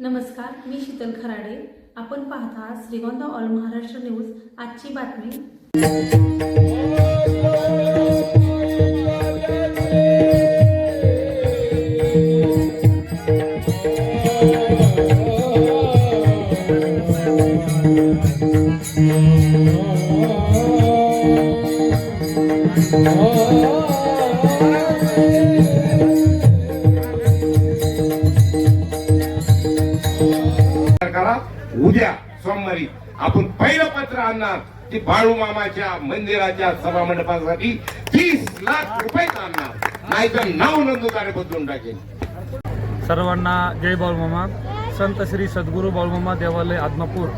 नमस्कार मी शीतल खराडे आपण पाहता श्रीगोंदा ऑल महाराष्ट्र न्यूज आजची बातमी Oh करा. उद्या सोमवारी आपण पहिलं पत्र आणणार. ती बाळू मामाच्या मंदिराच्या सभा मंडपासाठी तीस लाख रुपये आणणार. नाहीतर नाव नोंदवताना बदलून टाकेल. सर्वांना जय बाळू मामा. संत श्री सद्गुरू बाळूमामा देवालय आदमापूर.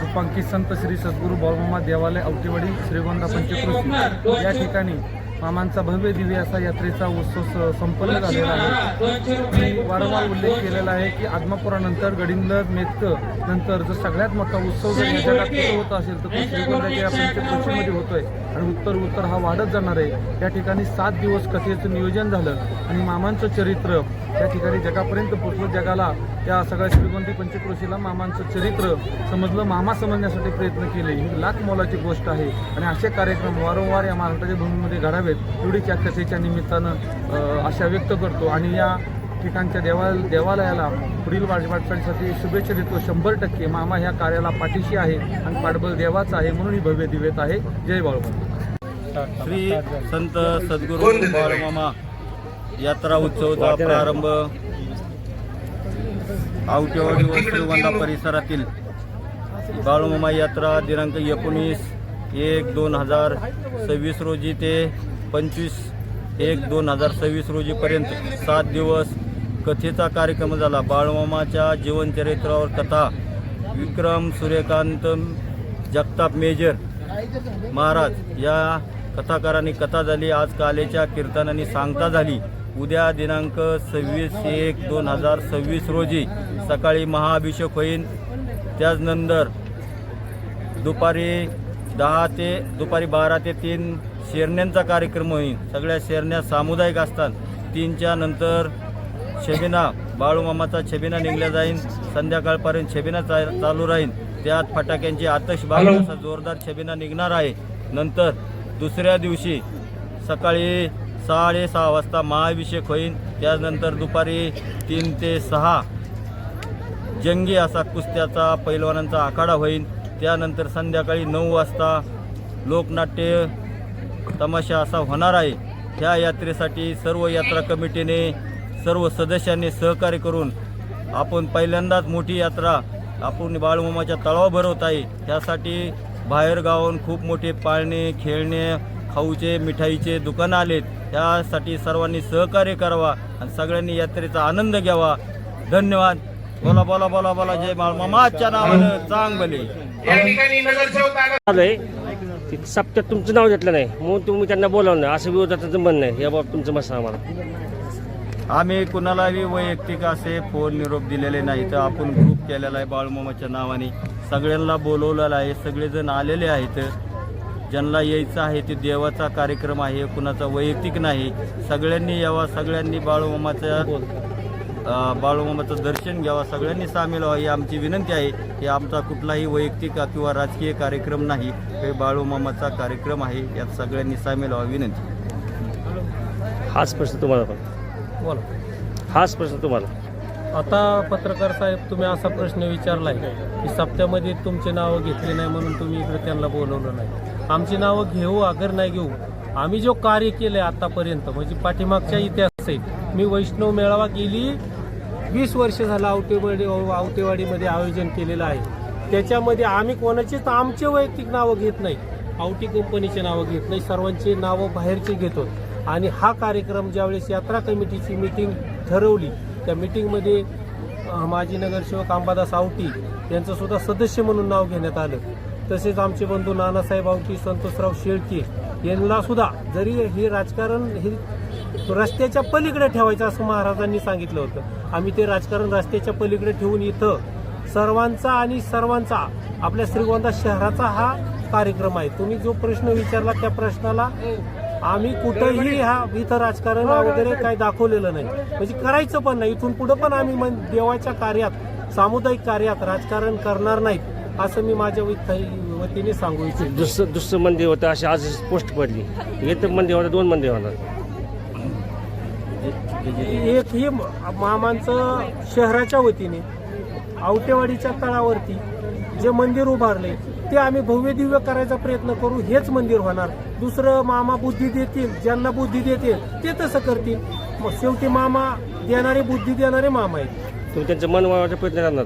रूपांकित संत श्री सद्गुरू बाळूमामा देवालय अवतीवाडी श्रीगोंदा पंचकृषी या ठिकाणी मामांचा भव्य दिव्य असा यात्रेचा उत्सव संपन्न झालेला आहे. मी वारंवार उल्लेख केलेला आहे की आदमापुरानंतर गडिंग्लज मेतक नंतर जर सगळ्यात मोठा उत्सव जर या जगात होत असेल तर तो श्रीगोंद्याच्या या पंचकृषीमध्ये होतोय. आणि उत्तर उत्तर हा वाढत जाणार आहे. या ठिकाणी सात दिवस कथेचं नियोजन झालं आणि मामांचं चरित्र त्या ठिकाणी जगापर्यंत पोचलं. जगाला त्या सगळ्या श्रीगोंदी पंचक्रोशीला मामांचं चरित्र समजलं. मामा समजण्यासाठी प्रयत्न केले. ही लाख मोलाची गोष्ट आहे. आणि असे कार्यक्रम वारंवार या महाराष्ट्राच्या भूमीमध्ये घडावेत एवढीच या कथेच्या निमित्तानं आशा व्यक्त करतो. आणि या ठिकाणच्या देवा देवालयाला पुढील वाटचालीसाठी शुभेच्छा देतो. शंभर टक्के मामा ह्या कार्याला पाठीशी आहे आणि पाठबळ देवाचा आहे म्हणून ही भव्य दिव्यत आहे. जय बाळूमामा. श्री संत सद्गुरू बाळमामा यात्रा उत्सवचा प्रारंभ आवटेवाडी व श्रीगोंदा परिसरातील बाळूमामा यात्रा दिनांक एकोणीस एक दोन हजार सव्वीस रोजी ते पंचवीस एक दोन हजार सव्वीस रोजीपर्यंत सात दिवस कथेचा कार्यक्रम झाला. बाळमामाच्या जीवनचरित्रावर कथा विक्रम सूर्यकांत जगताप मेजर महाराज या कथाकारांनी कथा झाली. आज कालेच्या कीर्तनाने सांगता झाली. उद्या दिनांक सव्वीस एक दोन हजार सव्वीस रोजी सकाळी महाअभिषेक होईल त्याचनंतर दुपारी दहा ते दुपारी बारा ते तीन शेरण्यांचा कार्यक्रम होईल. सगळ्या शेरण्या सामुदायिक असतात. तीनच्या नंतर छबिना बाळूमामाचा छबिना निघल्या जाईल. संध्याकाळपर्यंत छबिना चा चालू राहील. त्यात फटाक्यांची आतषबाजी असा जोरदार छबिना निघणार आहे. नंतर दुसऱ्या दिवशी सकाळी साडेसहा वाजता महाअभिषेक होईल. त्यानंतर दुपारी तीन ते सहा जंगी असा कुस्त्याचा पैलवानांचा आखाडा होईल. त्यानंतर संध्याकाळी नऊ वाजता लोकनाट्य तमाशा असा होणार आहे. ह्या यात्रेसाठी सर्व यात्रा कमिटीने सर्व सदस्यांनी सहकार्य करून आपण पहिल्यांदाच मोठी यात्रा आपण बाळूमामाच्या तळावर भरवत आहे. त्यासाठी बाहेर गावाहून खूप मोठे पाळणे खेळणे खाऊचे मिठाईचे दुकानं आलेत. त्यासाठी सर्वांनी सहकार्य करावा आणि सगळ्यांनी यात्रेचा आनंद घ्यावा. धन्यवाद. बोला बोला बोला बोला. जय बाळूमामाच्या नावानं चांग ते सप्त्यात तुमचं नाव घेतलं नाही. म्हणून तुम्ही त्यांना बोलावलं असं विरोधाचं म्हणणं आहे याबाबत तुमचं मत सांगा मला आम्ही कुणालाही वैयक्तिक असे फोन निरोप दिलेले नाही. तर आपण ग्रुप केलेला आहे बाळूमामाच्या नावाने. सगळ्यांना बोलवलेलं आहे. सगळेजण आलेले आहेत. ज्यांना यायचं आहे ते देवाचा कार्यक्रम आहे. कुणाचा वैयक्तिक नाही. सगळ्यांनी यावा. सगळ्यांनी बाळूमामाच्या अं, बाळूमामाचं दर्शन घ्यावा सगळ्यांनी सामील व्हावं ही आमची विनंती आहे. की आमचा कुठलाही वैयक्तिक किंवा राजकीय कार्यक्रम नाही. हे बाळूमामाचा कार्यक्रम आहे यात सगळ्यांनी सामील व्हावं विनंती. हाच प्रश्न तुम्हाला पण. बोला. हाच प्रश्न तुम्हाला. आता पत्रकार साहेब तुम्ही असा प्रश्न विचारलाय की सप्त्यामध्ये तुमचे नावं घेतले नाही म्हणून तुम्ही इकडे त्यांना बोलवलं नाही. आमची नावं घेऊ अगर नाही घेऊ आम्ही जो कार्य केलंय आतापर्यंत म्हणजे पाठीमागच्या इतिहास आहे मी वैष्णव मेळावा गेली वीस वर्ष झालं आवटेवाडी आवटेवाडीमध्ये आयोजन केलेलं आहे. त्याच्यामध्ये आम्ही कोणाचेच आमचे वैयक्तिक नावं घेत नाही. आवटी कंपनीचे नावं घेत नाही. सर्वांची नावं बाहेरचे घेतो. आणि हा कार्यक्रम ज्यावेळेस यात्रा कमिटीची मिटिंग ठरवली त्या मिटिंगमध्ये माजी नगरसेवक अंबादास आवटी यांचंसुद्धा सदस्य म्हणून नाव घेण्यात आलं. तसेच आमचे बंधू नानासाहेब आवटी संतोषराव शेळके यांनासुद्धा जरी हे राजकारण हे रस्त्याच्या पलीकडे ठेवायचं असं महाराजांनी सांगितलं होतं. आम्ही ते राजकारण रस्त्याच्या पलीकडे ठेवून इथं सर्वांचा आणि सर्वांचा आपल्या श्रीगोंदा शहराचा हा कार्यक्रम आहे. तुम्ही जो प्रश्न विचारला त्या प्रश्नाला आम्ही कुठंही हा इथं राजकारण वगैरे काही दाखवलेलं नाही. म्हणजे करायचं पण नाही. इथून पुढं पण आम्ही मन- देवाच्या कार्यात सामुदायिक कार्यात राजकारण करणार नाहीत असं मी माझ्या वती- वतीने सांगू इच्छितो. दुसरं दुसरं मंदिर होतं अशी आज पोस्ट पडली. येतं मंदिर होतं दोन मंदिर होणार. म्हणजे एक ही मामांचं शहराच्या वतीने आवटेवाडीच्या तळावरती जे मंदिर उभारले ते आम्ही भव्य दिव्य करायचा प्रयत्न करू हेच मंदिर होणार. दुसरं मामा बुद्धी देतील ज्यांना बुद्धी देतील ते तसं करतील. मग शेवटी मामा देणारे बुद्धी देणारे मामा आहेत. तुम्ही त्यांचं मन वळवायचा प्रयत्न करणार